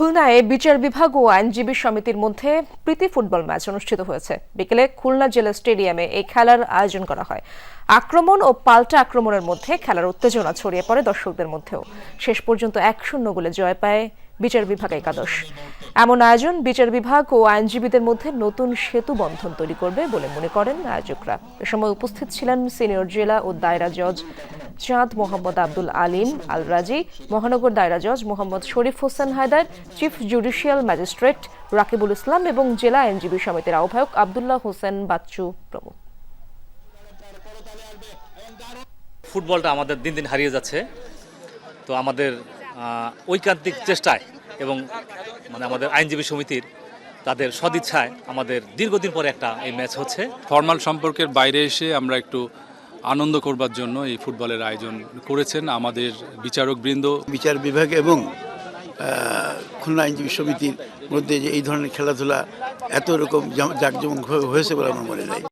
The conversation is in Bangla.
খুলনায় বিচার বিভাগ ও আইনজীবী সমিতির মধ্যে প্রীতি ফুটবল ম্যাচ অনুষ্ঠিত হয়েছে। বিকেলে খুলনা জেলা স্টেডিয়ামে এই খেলার আয়োজন করা হয়। আক্রমণ ও পাল্টা আক্রমণের মধ্যে খেলার উত্তেজনা ছড়িয়ে পড়ে দর্শকদের মধ্যেও। শেষ পর্যন্ত এক শূন্য গোলে জয় পায় বিচার বিভাগ একাদশ। এমন আয়োজন বিচার বিভাগ ও আইনজীবীদের মধ্যে নতুন সেতু বন্ধন তৈরি করবে বলে মনে করেন আয়োজকরা। এ সময় উপস্থিত ছিলেন সিনিয়র জেলা ও দায়রা জজ চাঁদ মোহাম্মদ আব্দুল আলিম আল রাজি মহানগর দায়রা জজ Mohammad Sharif Hossain Haider, chief judicial magistrate Rakibul Islam এবং জেলা আইনজীবী সমিতির আহ্বায়ক আবদুল্লাহ হোসেন বাচ্চু প্রমুখ। ফুটবলটা আমাদের দিন দিন হারিয়ে যাচ্ছে। তো আমাদের ঐকান্তিক চেষ্টায় এবং মানে আমাদের আইনজীবী সমিতির তাদের সদিচ্ছায় আমাদের দীর্ঘদিন পরে একটা এই ম্যাচ হচ্ছে। ফর্মাল সম্পর্কের বাইরে এসে আমরা একটু আনন্দ করবার জন্য এই ফুটবলের আয়োজন করেছেন আমাদের বিচারকবৃন্দ। বিচার বিভাগ এবং খুলনা আইনজীবী সমিতির মধ্যে যে এই ধরনের খেলাধুলা এত রকম জাঁকজমক হয়েছে বলে আমার মনে হয়।